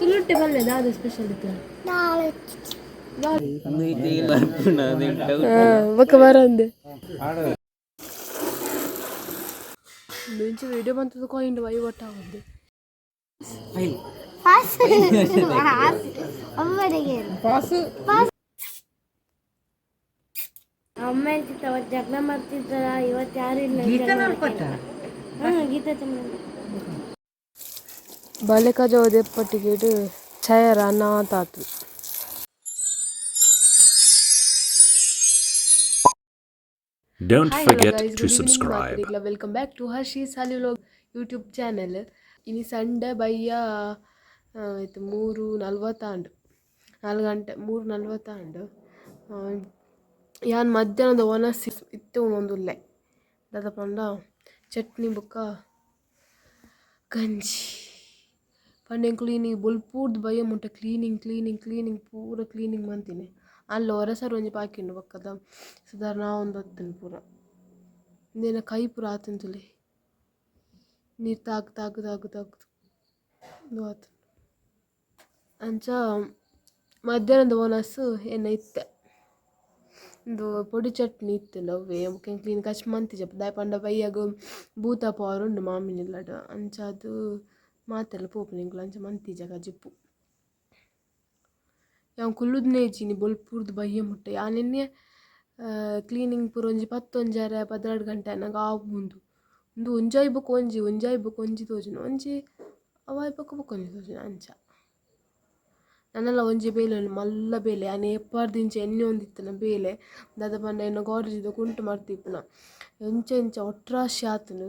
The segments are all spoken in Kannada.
ತುಳುಟ್ಟೆ ಬಲ್ಲೆ ದಾದ ಸ್ಪೆಷಲ್ ಇತ್ತು ಬೊಕ್ಕ ಬರಂದೆ ಮಿಂಚು ವಿಡಿಯೋ ಬಂತದ ಕಾಯಿಂಡ್ ವೈ ಒಟ್ಟ ಆಗುತ್ತೆ ಅಮ್ಮ ಹೇಳ್ತಿತ್ತು ಅವತ್ತು ಜಗಳ ಮಾಡ್ತಿದ್ದಾರ ಇವತ್ತು ಯಾರು ಇಲ್ಲ ಹ್ಞೂ ಗೀತಾ ಚಂದ್ರ ಬಾಲಿಕ ಜೋದೆ ಪಟ್ಟಿಗೇಡು ಛಾಯರ ಅನಾಥಾತು Don't guys. to subscribe. Welcome back to Hershey ಸಾಲಿಲೋ ಯೂಟ್ಯೂಬ್ ಚಾನೆಲ್ ಇನಿ ಸಂಡೆ ಬಯ್ಯ ಆ, ಆಯ್ತು ಮೂರು ನಲ್ವತ್ತಾಂಡು. ನಾಲ್ಕು ಗಂಟೆ ಮೂರು ನಲ್ವತ್ತಾಂಡು. ಯಾನ್ ಮಧ್ಯಾಹ್ನದ ಒನಸಿ ಇತ್ತು ಒಂದುಲ್ಲೆ ದಾದ ಪಂಡ ಚಟ್ನಿ ಬುಕ್ಕ ಗಂಜಿ. ಪಂಡೆ ಕ್ಲೀನಿಂಗ್ ಬೊಲ್ಪೂರ್ದು ಭಯ ಮುಟ್ಟ ಕ್ಲೀನಿಂಗ್ ಕ್ಲೀನಿಂಗ್ ಕ್ಲೀನಿಂಗ್ ಪೂರ ಕ್ಲೀನಿಂಗ್ ಮಂತೀನಿ ಅಲ್ಲಿ ಹೊರಸರು ಒಂಜಿ ಪಾಕಿಂಡು ಬಕ್ಕದ ಸಾಧಾರಣ ಒಂದು ಹತ್ತುಂಡು ಪೂರ ಇಂದೇನ ಕೈ ಪೂರ ಆತಂತುಲೆ ನೀರು ತಾಗ್ ತಾಗ್ ತಾಗ್ ತಾಗ್ದು ಇದು ಆತು ಅಂಚ ಮಧ್ಯಾಹ್ನದ ಒನಸು ಏನ ಇತ್ತೆ ಒಂದು ಪೊಡಿ ಚಟ್ನಿ ಇತ್ತು ನವ್ವೆ ಮುಖ್ಯ ಕ್ಲೀನ್ ಕಚ್ ಮಂತಿ ಜಪ್ಪ ದಾಯ್ ಪಂಡ ಬೈಯಾಗ ಬೂತ ಪವರ್ ಉಂಡು ಮಾಮಿನಿಲ್ಲಡ ಅಂಚ ಅದು ಮಾತೆಲ್ಲ ಪೋಪು ನಿಂಗ್ಲು ಅಂಚ ಮಂತಿ ಜಗ ಜಿಪ್ಪು ಯಾವ್ ಕುಲ್ಲುದ್ನೇ ಇಜ್ಜಿನಿ ಬೊಲ್ಪುರ್ದು ಬಯ್ಯ ಮುಟ್ಟ ಯಾ ನಿನ್ನೆ ಕ್ಲೀನಿಂಗ್ ಪೂರ ಒಂಜಿ ಪತ್ತೊಂಜಾರೆ ಪದ್ನಾಲ್ಕು ಗಂಟೆ ನಂಗೆ ಆವು ಮುಂದು ಒಂದು ಒಂಜಾಯ್ ಬುಕ್ ಒಂಜಿ ಒಂಜಾಯ್ ಬುಕ್ ಒಂಜಿ ತೋಜುನ ಒಂಜಿ ಅವಾಯ್ ಬುಕ್ ಬುಕ್ ಒಂಜಿ ತೋಜುನ ಅಂಚ ನನ್ನೆಲ್ಲ ಒಂಜಿ ಬೇಲೆ ಉಂಡು ಮಲ್ಲ ಬೇಲೆ ಆನೆ ಎಪ್ಪಾರ್ದಿಂಚ ಎಣ್ಣೆ ಒಂದಿತ್ತನ ಬೇಲೆ ದಾದ ಪಂಡ ಎನ್ನ ಗಾಡ್ಜಿದ ಕುಂಟು ಮಾಡ್ತಿಪ್ಪುನ ಎಂಚ ಎಂಚ ಒಟ್ರಾಶಿ ಆತನು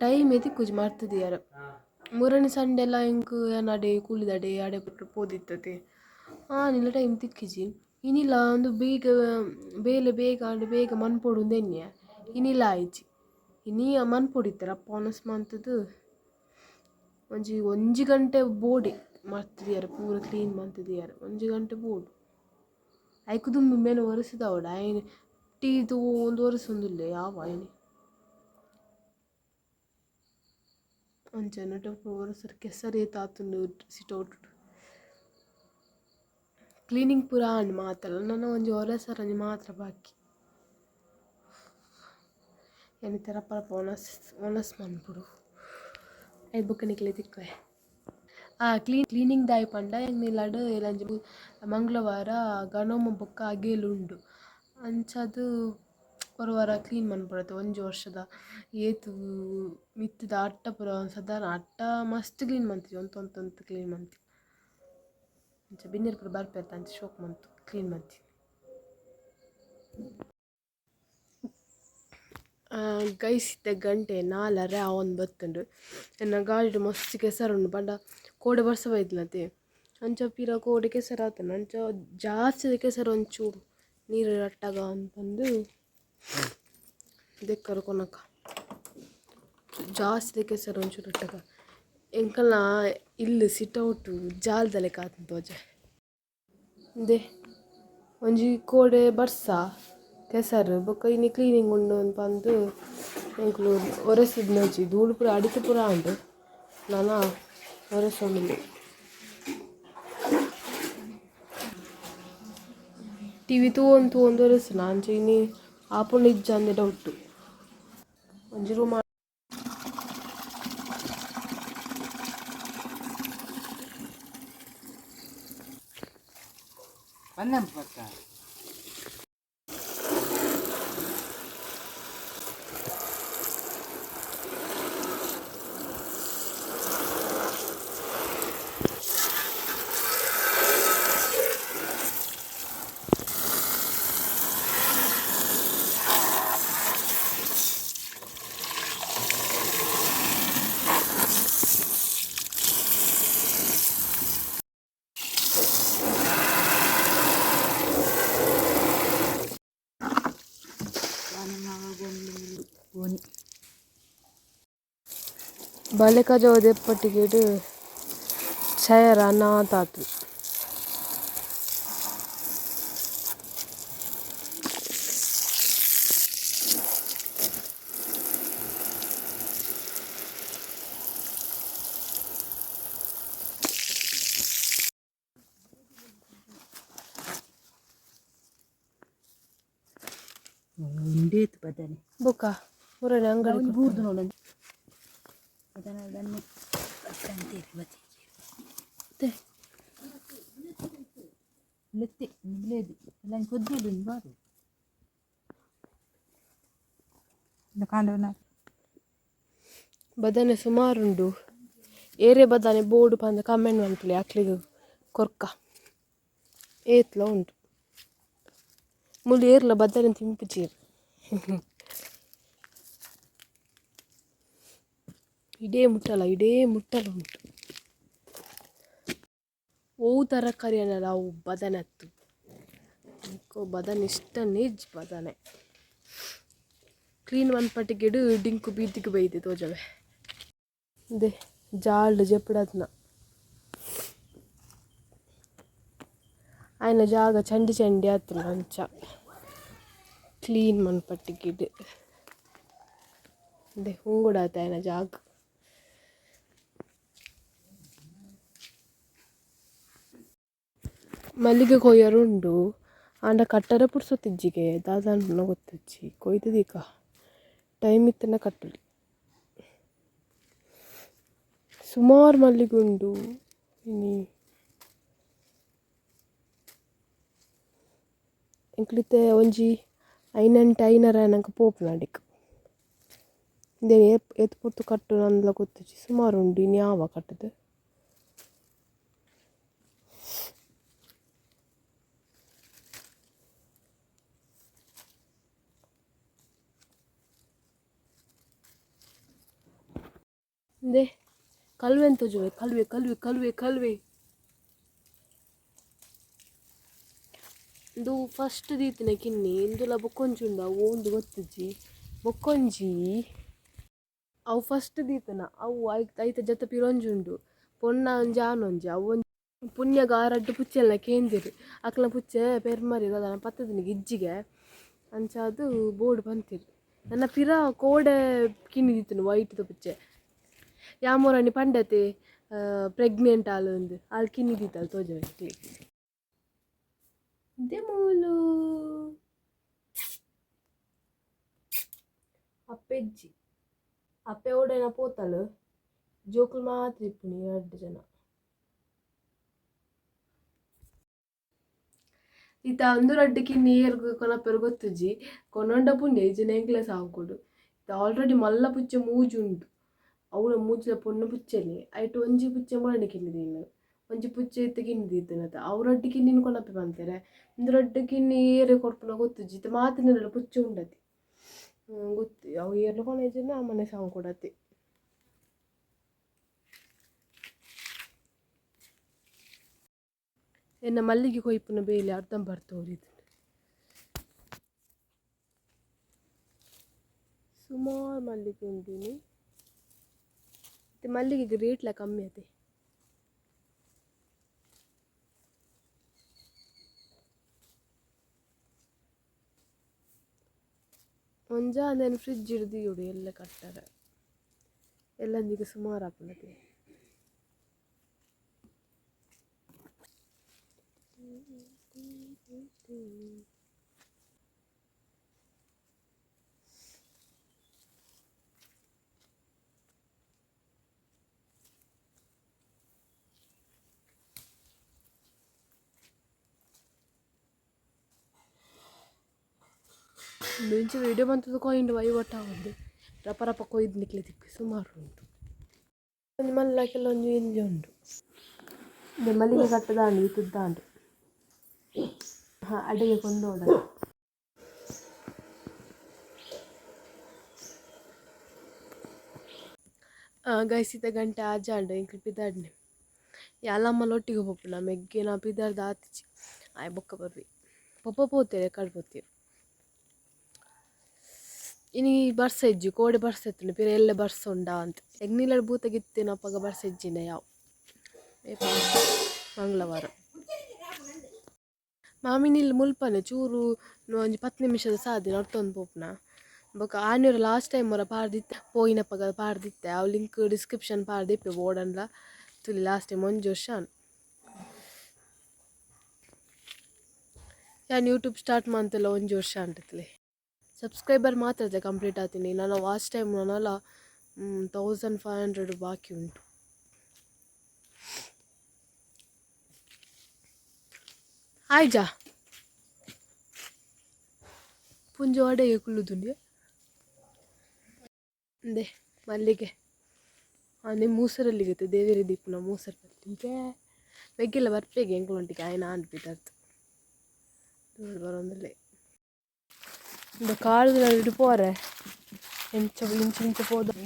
ಟೈಮ್ ಎತಿ ಕುಜ್ ಮಾಡ್ತಿದ್ಯಾರ ಮೂರನೇ ಸಂಡೆ ಎಲ್ಲ ಇಂಕ್ ಅಡೆ ಕೊಟ್ಟರು ಪೋದಿತ್ತತೆ. ಆ ನಿಲ್ಲ ಟೈಮ್ ತಿಕ್ಕಿಜಿ. ಇನ್ನಿಲ್ಲ ಒಂದು ಬೇಗ, ಬೇಲೆ ಬೇಗ ಆಂಡ್ ಬೇಗ ಮನ್ಪೊಡು ಎನ್ನೆ ಇನಿಲ ಆಯ್ಚಿ. ಇನಿ ಮನ್ಪೊಡಿತ್ತರ ಅಪ್ಪ ಮಂತದ್ದು ಒಂಜಿ ಒಂಜಿ ಗಂಟೆ ಬೋಡಿ ಮಾಡ್ತಿದ್ಯಾರ, ಪೂರ ಕ್ಲೀನ್ ಮಾಡ್ತಿದ್ಯಾರ. ಒಂಜಿ ಗಂಟೆ ಬೋಡು. ಐಕು ದುಂಬಿ ಮೇಲೆ ಒರೆಸಿದವಡ ಆಯ್ನ ಟೀ ಒಂದು ಒರೆಸೊಂದುಲ್ಲೆ ಯಾವ ಆಯ್ನೆ ಅಂಚನೆ ಟೊಪ್ಪು ಒರೆಸರು ಕೆಸರಿ ತಾತುಂಡು ಸಿಟೌಟ್ ಕ್ಲೀನಿಂಗ್ ಪೂರ ಆಂಡ್ ಮಾತಲ್ಲ ನನ್ನ ಒಂಜಿ ಒರೆಸರಂಜಿ ಮಾತ್ರ ಬಾಕಿ ಎನ್ನಿತರ ಪರಪ ಒಣಸ್ ಒಣಸ್ ಮನ್ಪುಡು ಐ ಬುಕ್ಕ ನಿಕ್ಲೆ ತಿಕ್ವೆ ಆ ಕ್ಲೀನ್ ಕ್ಲೀನಿಂಗ್ ದಾಯ್ ಪಂಡ ಎಂಗ್ ನಿಲಡ್ ಇಲಂಜಿ ಬು- ಮಂಗಳವಾರ ಗಣೋಮ ಬೊಕ್ಕ ಅಗೇಲುಂಡು ಅಂಚದು ಒರ ವಾರ ಕ್ಲೀನ್ ಮನ್ಪುಡತೆ ಒಂಜಿ ವರ್ಷದ ಏತು ಮಿತ್ತದ ಅಟ್ಟ ಪೂರ ಸಾಧಾರಣ ಅಟ್ಟ ಮಸ್ತ್ ಕ್ಲೀನ್ ಮಂತಿವಿ ಒಂತ ಒಂತ ಒಂತ ಕ್ಲೀನ್ ಮಂತಿ ಅಂಚ ಬಿನ್ನೆರ್ ಪೂರ ಬರ್ಪೆರ್ತ ಅಂಚ ಶೋಕ್ ಮಂತು ಕ್ಲೀನ್ ಮಂತಿ ಗೈಸಿದ್ದ ಗಂಟೆ ನಾಲರೆ ಆವೊಂದು ಬತ್ತುಂಡು ಎನ್ನ ಗಾಳಿಡ್ ಮಸ್ತ್ ಕೆಸರುಂಡು ಪಂಡ ಕೋಡೆ ಬರ್ಸ ಬೈದ್ಲತೆ ಅಂಚ ಪಿರ ಕೋಡೆ ಕೆಸರು ಆತನ ಅಂಚ ಜಾಸ್ತಿ ಕೆಸರು ಒಂಚೂರು ನೀರು ಅಟ್ಟಾಗ ಅಂತಂದು ದೆಕ್ಕರು ಕೊನಕ ಜಾಸ್ತಿ ಕೆಸರು ಒಂಚೂರು ಅಟ್ಟಾಗ ಎಂಕಲ್ನ ಇಲ್ಲಿ ಸಿಟೌಟು ಜಾಲದಲೆ ಕಾತಂತ ತೋಜೆ ದೇ ಒಂಜಿ ಕೋಡೆ ಬರ್ಸ ಕೆಸರು ಬೊಕ್ಕ ಇನ್ನು ಕ್ಲೀನಿಂಗ್ ಉಂಡು ಅಂತ ಅಂದು ಎಂಕ್ಲು ಒರೆಸಿದ್ನಜಿ ಧೂಳು ಪೂರ ಅಡಿಕೆ ಪೂರ ಉಂಡು ನಾನು ಒರೆಸೊಂಡು ಟಿ ವಿ ತೂವೊಂದು ತೂವೊಂದು ಒರೆಸಿನ ನಾನು ಇನ್ನು ఆపోనిజ్ అంది డౌట్. మంజురు మా అన్నం పక్క? బాలిక జ్యోతి టికెట్ చేయరా నా తాతు ಬುಕ್ಕ ಊರಲ್ಲಿ ಅಂಗಡಿ ಬೂರ್ದು ನೋಡಂತ ಕೊದ್ದಿಡು ಬಾರು ಕಾಂಡವನ ಬದನೆ ಸುಮಾರುಂಡು ಏರೆ ಬದನೆ ಬೋರ್ಡ್ ಪಂದ ಕಮೆಂಟ್ ಮನ್ಪುಲಿ ಅಕ್ಲಿಗೆ. ಕೊರ್ಕ. ಏತ್ಲ ಉಂಟು. ಮುಳ್ಳು ಏರ್ಲ ಬದನೆ ತಿಂಪು ಚೀರು ಇಡೇ ಮುಟ್ಟಲ್ಲ ಇಡೇ ಮುಟ್ಟಲ್ಲ ಉಂಟು. ಓ ತರಕಾರಿಯನ್ನೆಲ್ಲ ಅವು ಬದನೆ ಡಿಂಕು ಬದನ್, ಇಷ್ಟ ನಿಜ್ ಬದನೆ. ಕ್ಲೀನ್ ಒಂದು ಪಟ್ಟಿಗೆಡು ಡಿಂಕು ಬೀದಿಗೆ ಬೈದೆ ತೋಜವೆ. ದೇ ಜಾಲ್ಡ್ ಜೆಪ್ಪಡತ್ನ ಆಯ್ನ ಜಾಗ ಚಂಡಿ ಚಂಡಿ ಆತನ ಅಂಚ ಕ್ಲೀನ್ ಮನ್ಪಟ್ಟಿ ಗಿಡ. ಅದೇ ಹೂಂಗುಡಾತ ಆಯ್ನ ಜಾಗ. ಮಲ್ಲಿಗೆ ಕೊಯ್ಯರುಂಡು ಆಂಡ ಕಟ್ಟರೆ ಪುಡ್ಸೊತ್ತಿಜ್ಜಿಗೆ ದಾದಾಂಡ್ನ ಗೊತ್ತಿಜ್ಜಿ ಕೊಯ್ತದೀಕ ಟೈಮ್ ಇತ್ತನ ಕಟ್ಟಲಿ ಸುಮಾರು ಮಲ್ಲಿಗೆ ಉಂಡು ಇನಿ ಎಂಕ್ಲಿತೆ ಒಂಜಿ ಐನಂಟ ಐನರ ನಂಗೆ ಪೋಪು ನಾಡಿಕ್ ಇದೇ ಎತ್ ಪುರ್ತು ಕಟ್ಟು ನಂದಲ ಗೊತ್ತಿಜ್ಜಿ ಸುಮಾರು ಉಂಡು ಇನ್ನು ಯಾವ ಕಟ್ಟದು ದೇ ಕಲ್ವೆ ಅಂತ ಜೋವೆ ಕಲ್ವೆ ಕಲ್ವೆ ಕಲ್ವೆ ಕಲ್ವೆ ಇದು ಫಸ್ಟ್ ದೀತಿನ ಕಿನ್ನಿ, ಇಂದುಲ ಬೊಕ್ಕೊಂಜಿ ಉಂಡ, ಅವು ಒಂದು ಗೊತ್ತಿಜ್ಜಿ. ಬೊಕ್ಕೊಂಜಿ, ಅವು ಫಸ್ಟ್ ದೀತನ, ಅವು ಐತ ಐತ ಜತ ಪಿರೊಂಜಿ ಉಂಡು. ಪೊನ್ನ ಒಂಜಿ ಆನೊಂಜಿ ಅವು ಒಂಜಿ ಪುಣ್ಯಗ ಆರಡ್ಡು ಪುಚ್ಚೆಲ್ಲ ಕೇಂದಿರು. ಅಕ್ಲ ಪುಚ್ಚೆ ಪೆರ್ಮರಿ ಅದನ್ನ ಪತ್ತದಿನ ಇಜ್ಜಿಗೆ ಅಂಚ ಅದು ಬೋರ್ಡ್ ಬಂತಿರು ನನ್ನ ಪಿರ ಕೋಡೆ ಕಿನ್ನಿ ದೀತನು ವೈಟ್ದು ಪುಚ್ಚೆ. ಯಾಮೋರನಿ ಪಂಡತೆ ಪ್ರೆಗ್ನೆಂಟ್ ಆಲು ಒಂದು ಅಲ್ಲಿ ಕಿನ್ನಿ ದೀತಲ್ ತೋಜವೆ ಇದೇ ಮೂಲು ಅಪ್ಪೆಜ್ಜಿ ಅಪ್ಪೆ ಓಡೇನ ಪೋತಲು ಜೋಕುಲು ಮಾತ್ರ ಇಪ್ಪುನಿ ಎರಡು ಜನ ಈತ ಒಂದು ರಡ್ಡಿಗೆ ನೀರು ಕೊನಪ್ಪರು ಗೊತ್ತುಜಿ ಕೊನೊಂಡ ಪುಣ್ಯ ಇಜನ ಎಂಕ್ಲೆ ಸಾವುಕೊಡು ಈತ ಆಲ್ರೆಡಿ ಮಲ್ಲ ಪುಚ್ಚೆ ಮೂಜು ಉಂಟು ಅವಳ ಮೂಜಿನ ಪೊಣ್ಣು ಪುಚ್ಚಲ್ಲಿ ಐಟ್ ಒಂಜಿ ಪುಚ್ಚೆ ಮೊಳನೆ ಕಿನ್ನಿದೀನು ಒಂಜಿ ಪುಚ್ಚೆ ಇತ್ತ ಕಿನ್ನಿದಿದ್ದನತ ಅವ್ರೊಡ್ಡಿ ಕಿನ್ನಿನ ಕೊನಪ್ಪೆ ಬಂತಾರೆ. ಇಂದ್ರೊಡ್ಡ ಕಿನ್ನಿ ಏರೆ ಕೊರ್ಪುನ ಗೊತ್ತುಜಿ ಈತ ಮಾತಿನ ಪುಚ್ಚೆ ಉಂಡತಿ. ಗೊತ್ತು ಅವು ಏರ್ಲ ಆ ಮನೆ ಸಾವು ಕೊಡತಿ. ಎನ್ನ ಮಲ್ಲಿಗೆ ಕೊಯ್ಪುನ ಬೇಲಿ ಅರ್ಧಂ ಬರ್ತೋರಿದು ಸುಮಾರು ಮಲ್ಲಿಗೆ ಉಂಡಿನಿ ಮತ್ತೆ ಮಲ್ಲಿಗೆಗೆ ರೇಟ್ಲ ಕಮ್ಮಿ ಅದೇ ಒಂಜ ಅಂದೇನು ಫ್ರಿಜ್ ಹಿಡ್ದು ಇಡು ಎಲ್ಲ ಕಟ್ಟಾರೆ ಎಲ್ಲಂದಿಗೆ ಸುಮಾರು ಹಾಕೊಂಡದೆ ಮಿಂಚು ವಿಡಿಯೋ ಬಂತದ್ದು ಕೊಯ್ದು ವೈವಟ್ಟ ಆಗುತ್ತೆ ರಪ ರಪ ಕೊಯ್ದು ನಿಕ್ಲೆ ತಿಪ್ಪಿ ಸುಮಾರು ಉಂಟು ಒಂದು ಮಲ್ಲ ಕೆಲವೊಂದು ಇಂಜಿ ಉಂಟು ಇದು ಮಲ್ಲಿಗೆ ಕಟ್ಟದಾಂಡು ಇತ್ತದ್ದಾಂಡು ಹಾಂ ಅಡಿಗೆ ಕೊಂಡೋಡ ಗೈಸಿದ ಗಂಟೆ ಆಜಾಂಡು ಇಂಕ್ಲು ಪಿದಾಡ್ನೆ ಯಾಲಮ್ಮಲ ಒಟ್ಟಿಗೆ ಪೊಪ್ಪುನ ಮೆಗ್ಗೆ ನಾ ಪಿದಾರ್ದ ಆತಿಚಿ ಆಯ್ ಬೊಕ್ಕ ಬರ್ವಿ ಪೊಪ್ಪ ಪೋತೇವೆ ಕಡ್ಪೋತೀವಿ ಇನಿ ಬರ್ಸ ಇಜ್ಜಿ ಕೋಡೆ ಬರ್ಸ ಎತ್ತುಂಡು ಪಿರೆ ಎಲ್ಲ ಬರ್ಸ ಉಂಡಾ ಅಂತ ಎಗ್ನಿಲಡ್ ಬೂತ ಗಿತ್ತಿನಪ್ಪಗ ಬರ್ಸ ಇಜ್ಜಿನ ಯಾವ ಮಂಗಳವಾರ ಮಾಮಿನಿಲ್ ಮುಲ್ಪನೆ ಚೂರು ಒಂಜಿ ಪತ್ತು ನಿಮಿಷದ ಸಾಧ್ಯ ಒಟ್ಟೊಂದು ಪೋಪ್ನ ಬೊಕ ಆನೂರ ಲಾಸ್ಟ್ ಟೈಮ್ ಹೊರ ಪಾಡ್ದಿತ್ತೆ ಪೋಯಿನಪ್ಪಗ ಪಾಡ್ದಿತ್ತೆ ಅವು ಲಿಂಕ್ ಡಿಸ್ಕ್ರಿಪ್ಷನ್ ಪಾಡ್ದಿಪ್ಪೆ ಬೋರ್ಡನ್ಲ ತುಲಿ ಲಾಸ್ಟ್ ಟೈಮ್ ಒಂಜಿ ವರ್ಷ ಯಾನ್ ಯೂಟ್ಯೂಬ್ ಸ್ಟಾರ್ಟ್ ಮಾಡ್ತಿಲ್ಲ ಒಂಜಿ ವರ್ಷ ಅಂಟತ್ಲೆ ಸಬ್ಸ್ಕ್ರೈಬರ್ ಮಾತ್ರ ಕಂಪ್ಲೀಟ್ ಆಗ್ತೀನಿ. ನಾನು ಲಾಸ್ಟ್ ಟೈಮ್ ನಾನೆಲ್ಲ ತೌಸಂಡ್ ಫೈವ್ ಹಂಡ್ರೆಡ್ ಬಾಕಿ ಉಂಟು. ಆಯ್ಜಾ ಪುಂಜ ಒಡೆಗೆ ಕುಳ್ಳುದುಂಡೆ ಅಂದೆ, ಮಲ್ಲಿಗೆ. ಅದೇ ಮೂಸರಲ್ಲಿಗುತ್ತೆ ದೇವೇರಿ ದೀಪನ ಮೂಸರ ಮಲ್ಲಿಗೆ ಬೆಗ್ಗೆಲ್ಲ ಬರ್ಪೇಗೆ ಎಂಕ್ಲೊಂಟಿಗೆ ಆಯ್ನ ಅನ್ಬಿಟ್ಟರ್ತು ನೋಡಿ ಬರೋಂದಲ್ಲೇ இந்த காடுகளில் விட்டு போகிறேன் ఇంచు ఇంచు ఇంచు పోదాం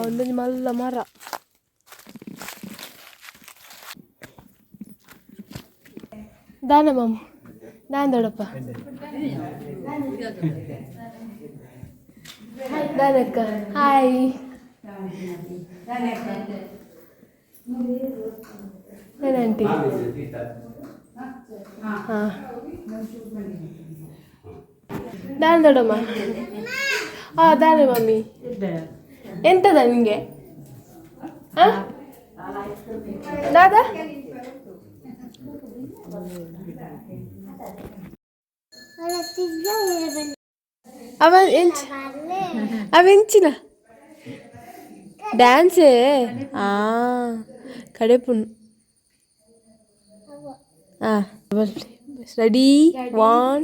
ఉంది మళ్ళా మర దాన మామ దాని దొడప్ప దానక్క హాయ్ నేనంటీ ದಾನ ದೊಡಮ್ಮ ಹಾಂ ದಾನೆ ಮಮ್ಮಿ ಎಂತದ ನಿಂಗೆ ಹಾಂ ದಾದಾ ಅವ ಎಂಚ ಅವ ಎಂಚಿನ ಡ್ಯಾನ್ಸೇ ಆ ಕಡೆಪುಣ್ಣು ಹಾಂ ರೆಡಿ ಒನ್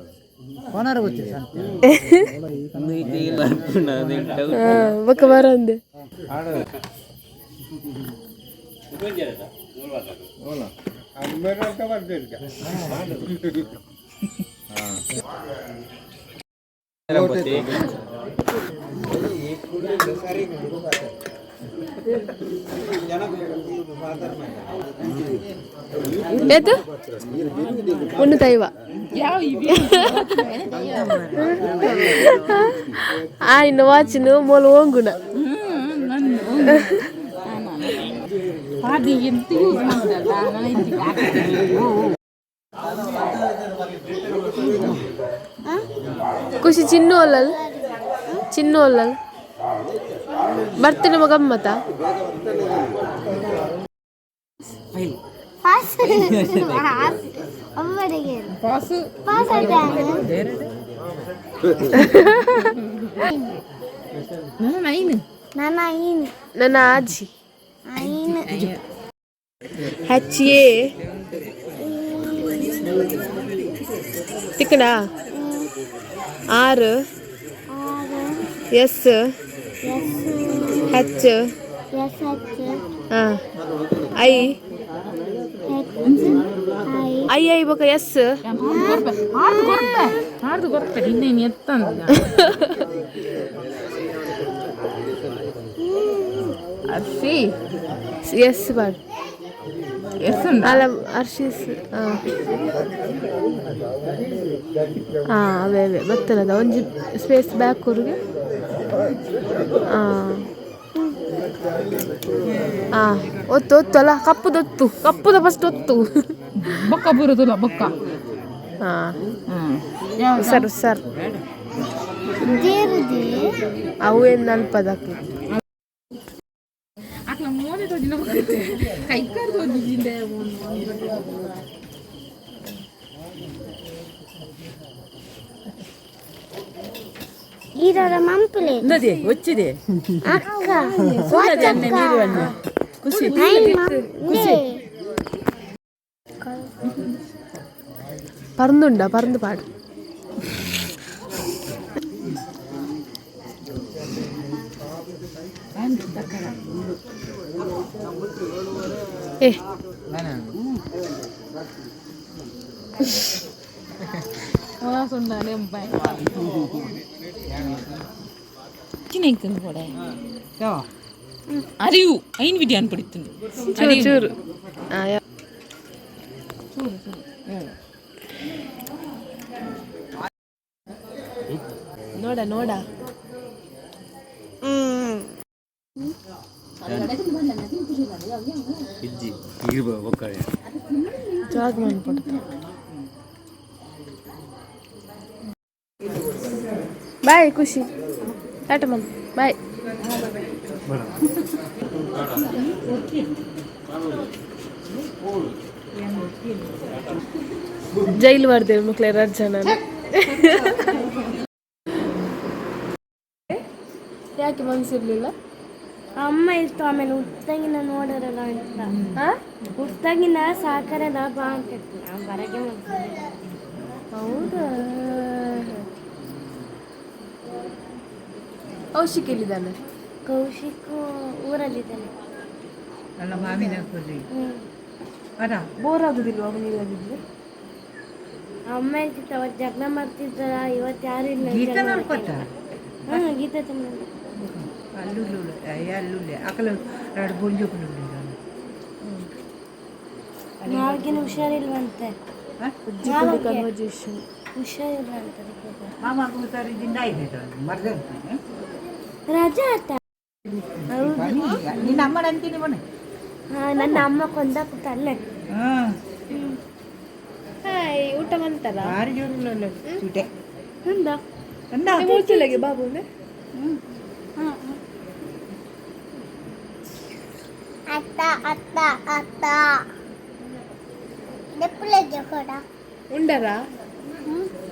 ఒక వారం ఉంది ಸರಿ ಎದ್ದು ಉಣ್ಣು ದೈವ ಆ ಇನ್ನು ವಾಚಿನ ಮೊಲ ಓಂಗುಣ ಖುಷಿ ಚಿನ್ನೋಲ್ಲಲ್ ಚಿನ್ನೋಲ್ಲಲ್ ಬರ್ತೀನಿ ಮಗ ಮತ ಪಾಸ್. ಅಮ್ಮರಿಗೆ ಪಾಸ್. ಪಾಸ್. ನನ್ನ ಐನು. ನನ್ನ ಐನು. ನನ್ನ ಆರು. ಎಸ್. ಎಸ್ ಹೆಚ್ ಎಸ್ ಹಚ್ಚು ಹಾಂ I H I I I ಬಕ ಎಸ್ ఆడు కొత్త ఆడు కొత్త నేను ఎత్తాను అర్షి ಎಸ್ ಬಾರ್ അല്ല ಅರ್ಶಿಸ್ ಹಾಂ ಅವೇ ಅವೇ ಬತ್ತಲದ ಒಂಜಿ ಸ್ಪೇಸ್ ಬ್ಯಾಕ್ ಅವ್ರಿಗೆ ಹಾಂ ಹಾಂ ಒತ್ತು ಒತ್ತಲ್ಲ ಕಪ್ಪುದೊತ್ತು ಕಪ್ಪುದ ಫಸ್ಟ್ ಒತ್ತು. ಬೊಕ್ಕ ಬರುದಿಲ್ಲ ಬೊಕ್ಕ. ಹಾಂ ಸರ್ ಸರ್. ಅವು ಏನು ನಲ್ಪದಕ್ಕೆ ఉన్నది వచ్చింది అక్క ఉన్నది అన్న నీరు అన్న ఖుషి പറന്നുണ്ടോ പറന്ന് പാടും ಏ ఉండాలి చిన్న కూడా అరియు అయిన విడి అనిపడుతుంది ಚೂರು ಚೂರು ಆ, ಯಾ- ನೋಡ ಇಜ್ಜಿ ಈಗ ಒಕ್ಕಳೆ ಜಾಗ ಮಾಡ್ಕೊಡ್ತ ಬಾಯ್ ಖುಷಿ ಟಾಟ ಮನ್ ಬಾಯ್ ಜೈಲು ಮಾಡ್ದೇವೆ ಮಕ್ಳು ಎರಡು ಜನ ಯಾಕೆ ಮನ್ಸಿರ್ಲಿಲ್ಲ? ಅಮ್ಮ ಇತ್ತು ಆಮೇಲೆ ಹುಟ್ಟಾಗಿನ ನೋಡೋರಲ್ಲ ಅಂತ. ಹುಟ್ಟಾಗಿನ ಸಾಕಾರದ ಬಾ ಅಂತ. ಬರಗೆ ಹೌದಾ? ಔಷಿಕ್ ಎಲ್ಲಿದ್ದಾನೆ ಕೌಶಿಕ್ ಊರಲ್ಲಿದ್ದಾನೆ ಅಲ್ಲ ಮಾವಿನ ಕೊಲ್ಲಿ. ಅದ ಬೋರ್ ಆಗುದಿಲ್ವಾ ಅವನಿಗಾಗಿದ್ರೆ ಅಮ್ಮ ಹೇಳ್ತಿತ್ತು ಅವತ್ತು ಜಗಳ ಮಾಡ್ತಿದ್ದಾರ ಇವತ್ತು ಯಾರು ಇಲ್ಲ ಗೀತ ನೋಡ್ಕೊತ ಹಾಂ ಗೀತಾ ಚಂದ್ರ ಅಲ್ಲೂ ಅಲ್ಲೂ ಅಕಲು ಎರಡು ಬುಂಜು ನಾಲ್ಕಿನ ಹುಷಾರಿಲ್ವಂತೆ ಕನ್ವರ್ಜೇಷನ್ ಹುಷಾರಿಲ್ಲ ಅಂತ ಅದಕ್ಕೆ. ಮಾಮ ಕೂತಾರಿದಿಂದ ಇದೆ ಮರ್ದ ರಜಾ ಆತ ನಿನ್ನ ಅಮ್ಮನ ಅಂತೀನಿ ಮನೆ ಹಾ ನನ್ನ ಅಮ್ಮ ಕೊಂದ ಕೂತಲ್ಲೇ ಹಾಂ ಹಾಯ್ ಊಟ ಮಾಡ್ತಾರ ಭಾರಿ ಜೋರಿಲ್ಲ ಸೂಟೆ ಹಂದ ಅಂದ ಮೂರ್ತಿಲಗೆ ಬಾಬುನೆ ಅತ್ತ ಅತ್ತ ಅತ್ತ ನೆಪ್ಪಲೆಗೆ ಕೊಡ ಉಂಡರ